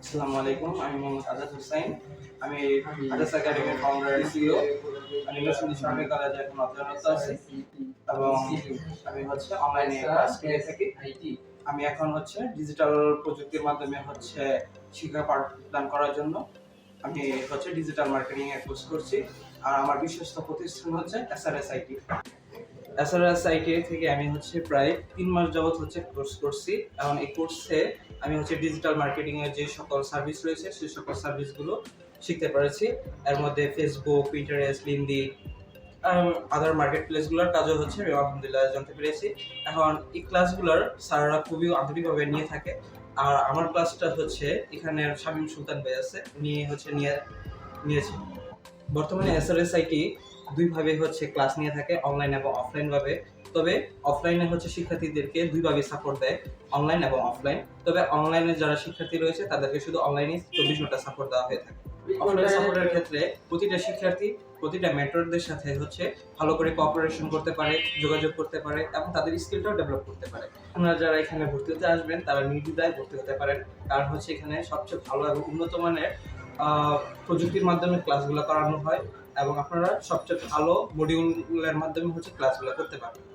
আসসালামু আলাইকুম আমি মোহাম্মদ আজাদ হোসাইন আমি আজাদ একাডেমির ফাউন্ডার সিও আমি নরসিংদী সরকারি কলেজে এখন অধ্যয়নরত আছি। এবং আমি হচ্ছে অনলাইনে ক্লাস নিয়ে থাকি। আমি এখন হচ্ছে ডিজিটাল প্রযুক্তির মাধ্যমে হচ্ছে শিক্ষা পাঠদান করার জন্য আমি হচ্ছে ডিজিটাল মার্কেটিং এর কোর্স করছি। আর আমার বিশ্বস্ত প্রতিষ্ঠান হচ্ছে এসআরএস আইটি এসআরএস আইটি থেকে আমি হচ্ছে প্রায় তিন মাস যাবত হচ্ছে কোর্স করছি। এবং এই কোর্সে আমি হচ্ছে ডিজিটাল মার্কেটিং এর যে সকল সার্ভিস রয়েছে, সেই সকল সার্ভিসগুলো শিখতে পেরেছি। এর মধ্যে ফেসবুক পিন্টারেস্ট লিন্দি আদার মার্কেট প্লেসগুলোর কাজও হচ্ছে আলহামদুলিল্লাহ জানতে পেরেছি। এখন এই ক্লাসগুলোর স্যাররা খুবই আন্তরিকভাবে নিয়ে থাকে। আর আমার ক্লাসটা হচ্ছে এখানে শামীম সুলতান ভাই আছে, উনি হচ্ছে নিয়ে, নিয়েছে। বর্তমানে এসআরএস আইটি দুইভাবে হচ্ছে ক্লাস নিয়ে থাকে অনলাইন এবং অফলাইন ভাবে। তবে অফলাইনে হচ্ছে শিক্ষার্থীদেরকে দুইভাবে সাপোর্ট দেয় অনলাইন এবং অফলাইন তবে অনলাইনে যারা শিক্ষার্থী রয়েছে, তাদেরকে শুধু অনলাইনে চব্বিশ ঘণ্টা সাপোর্ট দেওয়া হয়ে থাকে। অফলাইন সাপোর্টের ক্ষেত্রে প্রতিটা শিক্ষার্থী, প্রতিটা মেন্টরদের সাথে হচ্ছে ভালো করে কোঅপারেশন করতে পারে, যোগাযোগ করতে পারে এবং তাদের স্কিলটাও ডেভেলপ করতে পারে। আপনারা যারা এখানে ভর্তি হতে আসবেন, তারা নির্দ্বিধায় ভর্তি হতে পারেন। কারণ হচ্ছে এখানে সবচেয়ে ভালো এবং উন্নত মানের প্রযুক্তির মাধ্যমে ক্লাসগুলো করানো হয় এবং আপনারা সবচেয়ে ভালো মডিউলের মাধ্যমে হচ্ছে ক্লাসগুলো করতে পারবেন।